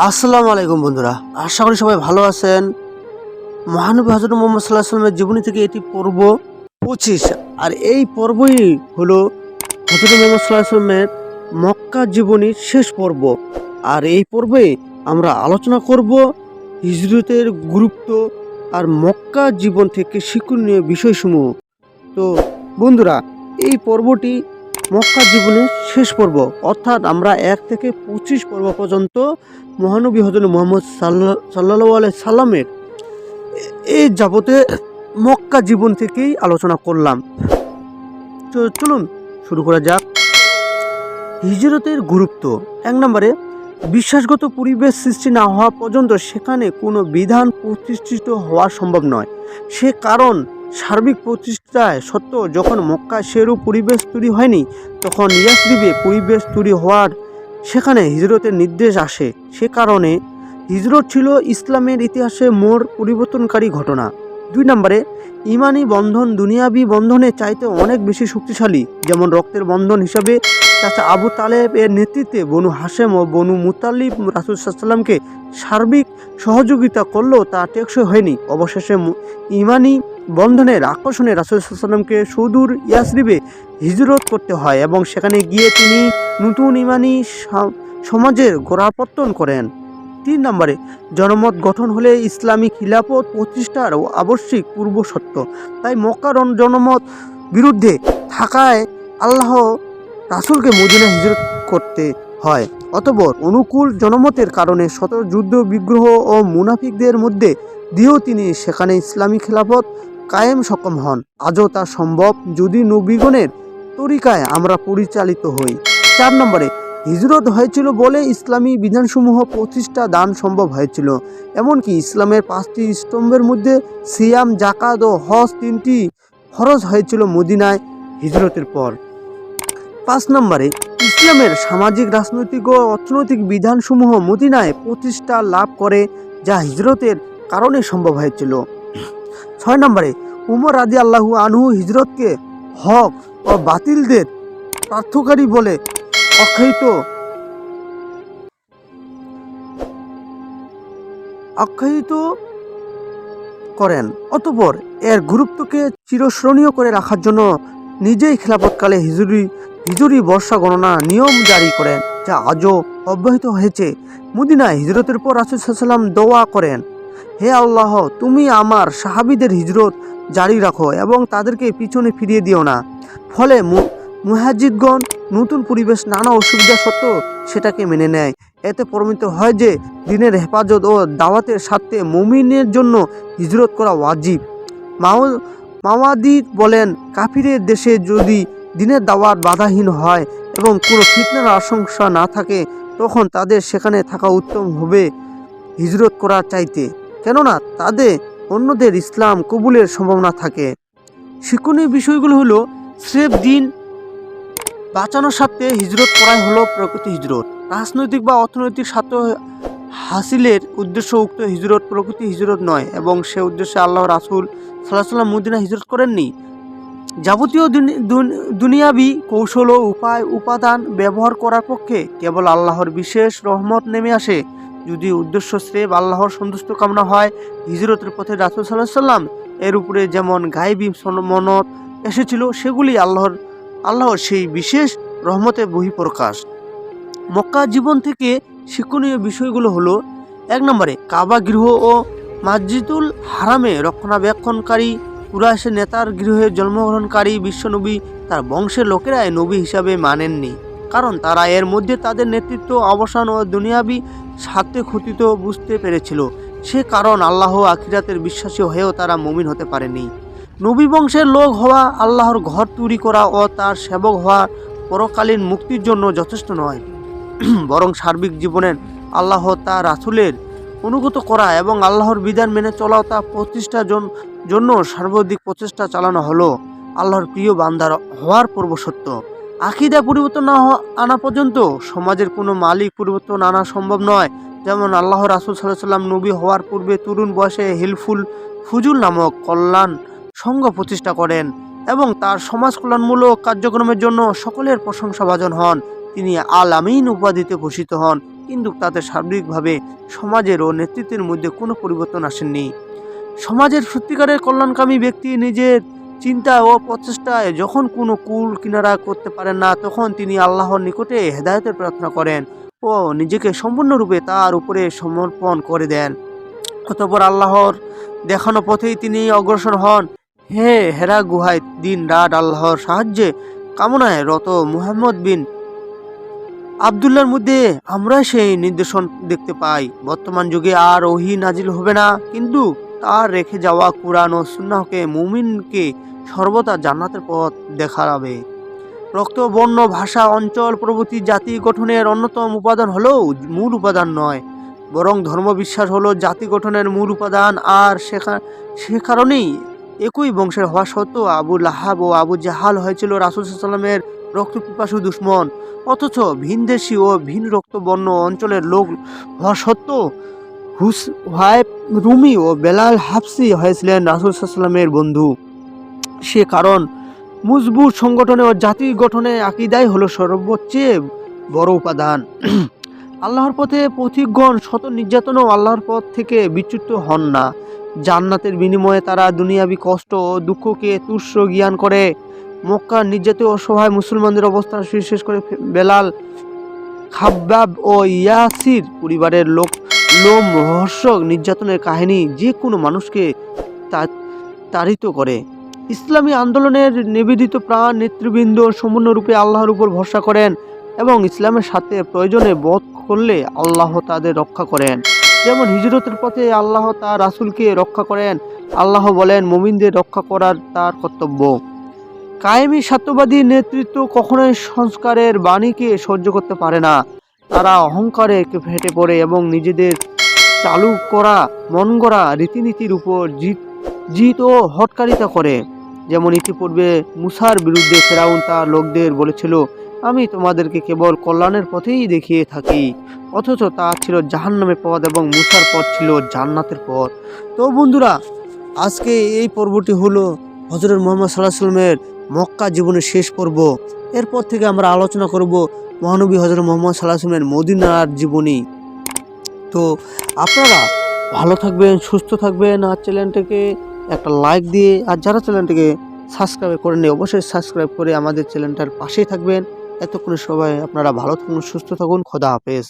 আসসালামু আলাইকুম বন্ধুরা। আশা করি সবাই ভালো আছেন। মহানবী হজরত মোহাম্মদ সাল্লাহ সাল্লামের জীবনী থেকে এটি পর্ব পঁচিশ। আর এই পর্বই হলো হজরত মোহাম্মদ সাল্লাহ সাল্লামের মক্কা জীবনীর শেষ পর্ব। আর এই পর্বে আমরা আলোচনা করব হিজরতের গুরুত্ব আর মক্কা জীবন থেকে শিক্ষণীয় বিষয়সমূহ। তো বন্ধুরা, এই পর্বটি মক্কা জীবনের শেষ পর্ব, অর্থাৎ আমরা এক থেকে পঁচিশ পর্ব পর্যন্ত মহানবী হজরত মোহাম্মদ সাল্লা আলাই সাল্লামের এই যাবতে মক্কা জীবন থেকেই আলোচনা করলাম। চলুন শুরু করা যাক। হিজরতের গুরুত্ব। এক নম্বরে, বিশ্বাসগত পরিবেশ সৃষ্টি না হওয়া পর্যন্ত সেখানে কোনো বিধান প্রতিষ্ঠিত হওয়া সম্ভব নয়। সে কারণ সার্বিক প্রতিষ্ঠায় সত্ত্বেও যখন মক্কা সেরূপ পরিবেশ তৈরি হয়নি, তখন ইয়াসরিবে পরিবেশ তৈরি হওয়ার সেখানে হিজরতের নির্দেশ আসে। সে কারণে হিজরত ছিল ইসলামের ইতিহাসে মোর পরিবর্তনকারী ঘটনা। দুই নম্বরে, ইমানি বন্ধন দুনিয়াবি বন্ধনের চাইতে অনেক বেশি শক্তিশালী, যেমন রক্তের বন্ধন হিসাবে চাচা আবু তালেব এর নেতৃত্বে বনু হাসেম ও বনু মুতালিব রাসুল সাল্লামকে সার্বিক সহযোগিতা করলেও তা টেকসই হয়নি। অবশেষে ইমানি বন্ধনের আকর্ষণে রাসুল সাল্লামকে সুদূর ইয়াসরিবে হিজরত করতে হয় এবং সেখানে গিয়ে তিনি নতুন ইমানি সমাজের গোড়াপত্তন করেন। তিন নম্বরে, জনমত গঠন হলে ইসলামী খিলাফত প্রতিষ্ঠার ও আবশ্যিক পূর্ব সত্য তাই মক্কার জনমত বিরুদ্ধে থাকায় আল্লাহ রাসূলকে মদিনা হিজরত করতে হয়। অতঃপর অনুকূল জনমতের কারণে শত যুদ্ধ বিগ্রহ ও মুনাফিকদের মধ্যে দিয়েও তিনি সেখানে ইসলামী খেলাফত কায়েম সক্ষম হন। আজও তা সম্ভব যদি নবীগণের তরিকায় আমরা পরিচালিত হই। চার নম্বরে, হিজরত হয়েছিল বলে ইসলামী বিধানসমূহ প্রতিষ্ঠা দান সম্ভব হয়েছিল। এমনকি ইসলামের পাঁচটি স্তম্ভের মধ্যে সিয়াম, জাকাত ও হজ তিনটি খরচ হয়েছিল মদিনায় হিজরতের পর। পাঁচ নম্বরে, ইসলামের সামাজিক, রাজনৈতিক ও অর্থনৈতিক বিধানসমূহ মদিনায় প্রতিষ্ঠা লাভ করে, যা হিজরতের কারণে সম্ভব হয়েছিল। ছয় নম্বরে, উমর আদি আল্লাহু আনহু হিজরতকে হক ও বাতিলদের পার্থকারী বলে অখ্যায়িত আখ্যায়িত করেন, অতপর এর গুরুত্বকে চিরস্মরণীয় করে রাখার জন্য নিজেই খেলাপতকালে হিজুরি হিজুরি বর্ষা গণনা নিয়ম জারি করেন, যা আজও অব্যাহত হয়েছে। মদিনায় হিজরতের পর রাসুলসাল্লাম দোয়া করেন, হে আল্লাহ, তুমি আমার সাহাবিদের হিজরত জারি রাখো এবং তাদেরকে পিছনে ফিরিয়ে দিও না। ফলে মুহাজিদগণ নতুন পরিবেশ, নানা অসুবিধা সত্ত্বেও সেটাকে মেনে নেয়। এতে প্রমাণিত হয় যে দিনের হেফাজত ও দাওয়াতের স্বার্থে মুমিনের জন্য হিজরত করা ওয়াজিব। মাও মাওয়াদি বলেন, কাফিরের দেশে যদি দিনের দাওয়াত বাধাহীন হয় এবং কোনো ফিটনার আশঙ্কা না থাকে, তখন তাদের সেখানে থাকা উত্তম হবে হিজরত করার চাইতে। কেননা তাদের, অন্যদের ইসলাম কবুলের সম্ভাবনা থাকে। শিক্ষণীয় বিষয়গুলো হলো, স্রেফ দিন বাঁচানোর স্বার্থে হিজরত করাই হলো প্রকৃতি হিজরত। রাজনৈতিক বা অর্থনৈতিক স্বার্থ হাসিলের উদ্দেশ্য উক্ত হিজরত প্রকৃতি হিজরত নয় এবং সে উদ্দেশ্যে আল্লাহ রাসুল সাল্লাহ সাল্লাম মদিনা হিজরত করেননি। যাবতীয় দুনিয়াবি কৌশল ও উপায়, উপাদান ব্যবহার করার পক্ষে কেবল আল্লাহর বিশেষ রহমত নেমে আসে। যদি উদ্দেশ্য স্রেফ আল্লাহর সন্তুষ্ট কামনা হয়, হিজরতের পথে রাসুল সাল্লাহ সাল্লাম এর উপরে যেমন সন- মনত এসেছিল, সেগুলি আল্লাহর আল্লাহর সেই বিশেষ রহমতে বহিঃপ্রকাশ। মক্কা জীবন থেকে শিক্ষণীয় বিষয়গুলো হলো, এক নম্বরে কাবা গৃহ ও মসজিদুল হারামে রক্ষণাবেক্ষণকারী কুরাইশের নেতার গৃহে জন্মগ্রহণকারী বিশ্বনবী তার বংশের লোকেরাই নবী হিসাবে মানেননি। কারণ তারা এর মধ্যে তাদের নেতৃত্ব, অবসান ও দুনিয়াবি স্বার্থে ক্ষতিত বুঝতে পেরেছিল। সে কারণ আল্লাহ আখিরাতের বিশ্বাসী হয়েও তারা মমিন হতে পারেনি। নবী বংশের লোক হওয়া আল্লাহর ঘর তৈরি করা ও তার সেবক হওয়া পরকালীন মুক্তির জন্য যথেষ্ট নয়। বরং সার্বিক জীবনের আল্লাহ তা রাসুলের অনুগত করা এবং আল্লাহর বিধান মেনে চলাও তা প্রতিষ্ঠার জন- জন্য সার্বদিক প্রচেষ্টা চালানো হলো। আল্লাহর প্রিয় বান্দার হওয়ার পূর্বসত্য আকিদা পরিবর্তন না আনা পর্যন্ত সমাজের কোনো মালিক পরিবর্তন আনা সম্ভব নয়। যেমন আল্লাহ রাসুল সাল্লাহ সাল্লাম নবী হওয়ার পূর্বে তরুণ বয়সে হিলফুল ফুজুল নামক কল্যাণ সংঘ প্রতিষ্ঠা করেন এবং তার সমাজ কল্যাণমূলক কার্যক্রমের জন্য সকলের প্রশংসাভাজন হন। তিনি আল আমিন উপাধিতে ভূষিত হন, কিন্তু তাতে সার্বিকভাবে সমাজের ও নেতৃত্বের মধ্যে কোনো পরিবর্তন আসেননি। সমাজের সত্যিকারের কল্যাণকামী ব্যক্তি নিজের চিন্তা ও প্রচেষ্টায় যখন কোনো কুল কিনারা করতে পারেন না, তখন তিনি আল্লাহর নিকটে হেদায়তের প্রার্থনা করেন ও নিজেকে সম্পূর্ণরূপে তার উপরে সমর্পণ করে দেন। অতপর আল্লাহর দেখানো পথেই তিনি অগ্রসর হন। হে হেরা গুহায়, দিন রাত আল্লাহর সাহায্যে কামনায় রত মুহাম্মদ বিন আবদুল্লার মধ্যে আমরা সেই নির্দেশন দেখতে পাই। বর্তমান যুগে আর ওহি নাজিল হবে না, কিন্তু তার রেখে যাওয়া কোরআন ও সুন্নাহকে মুমিনকে সর্বদা জান্নাতের পথ দেখাবে। রক্ত, বর্ণ, ভাষা, অঞ্চল, প্রভৃতি, জাতি গঠনের অন্যতম উপাদান হলেও মূল উপাদান নয়। বরং ধর্মবিশ্বাস হলো জাতি গঠনের মূল উপাদান। আর সে কারণেই একই বংশের হওয়া সত্ত্বেও আবু লাহাব ও আবু জাহাল হয়েছিল রাসুল সাল্লামের রক্ত পিপাসু দুশ্মন। অথচ ভিনদেশি ও ভিন রক্তবর্ণ অঞ্চলের লোক হওয়া সত্ত্বেও হুস হাইব রুমি ও বেলাল হাফসি হয়েছিলেন রাসুল সাল্লামের বন্ধু। সে কারণ মজবুত সংগঠনে ও জাতি গঠনে আকিদাই হলো সর্বোচ্চেয়ে বড় উপাদান। আল্লাহর পথে পথিকগণ শত নির্যাতনও আল্লাহর পথ থেকে বিচ্যুত হন না। জান্নাতের বিনিময়ে তারা দুনিয়াবি কষ্ট ও দুঃখকে তুষ্য জ্ঞান করে। মক্কার নির্যাতিত অসহায় মুসলমানদের অবস্থা বিশেষ করে বেলাল খাব্বাব ও ইয়াসির পরিবারের লোক লোম রহস্যক নির্যাতনের কাহিনী যে কোনো মানুষকে তাড়িত করে। ইসলামী আন্দোলনের নিবেদিত প্রাণ নেতৃবৃন্দ সম্পূর্ণরূপে আল্লাহর উপর ভরসা করেন এবং ইসলামের সাথে প্রয়োজনে বধ করলে আল্লাহ তাদের রক্ষা করেন। যেমন হিজরতের পথে আল্লাহ তার রাসূলকে রক্ষা করেন, আল্লাহ বলেন, মুমিনদের রক্ষা করার তার কর্তব্য। কায়েমি সত্যবাদী নেতৃত্ব কখনোই সংস্কারের বাণীকে সহ্য করতে পারে না। তারা অহংকারে ফেটে পড়ে এবং নিজেদের চালু করা, মন গড়া রীতিনীতির উপর জিত জিত ও হটকারিতা করে। যেমন ইতিপূর্বে মুসার বিরুদ্ধে ফেরাউন তার লোকদের বলেছিল, আমি তোমাদেরকে কেবল কল্যাণের পথেই দেখিয়ে থাকি। অথচ তা ছিল জাহান্নামের পথ এবং মুসার পথ ছিল জান্নাতের পথ। তো বন্ধুরা, আজকে এই পর্বটি হলো হজরত মোহাম্মদ সাল্লাহ সাল্লামের মক্কা জীবনের শেষ পর্ব। এরপর থেকে আমরা আলোচনা করব মহানবী হজরত মোহাম্মদ সাল্লাহমের মদিনার জীবনী। তো আপনারা ভালো থাকবেন, সুস্থ থাকবেন। আর চ্যানেলটাকে একটা লাইক দিয়ে, আর যারা চ্যানেলটাকে সাবস্ক্রাইব করে করেননি, অবশ্যই সাবস্ক্রাইব করে আমাদের চ্যানেলটার পাশেই থাকবেন। এতক্ষণ সবাই আপনারা ভালো থাকুন, সুস্থ থাকুন। খোদা হাফেজ।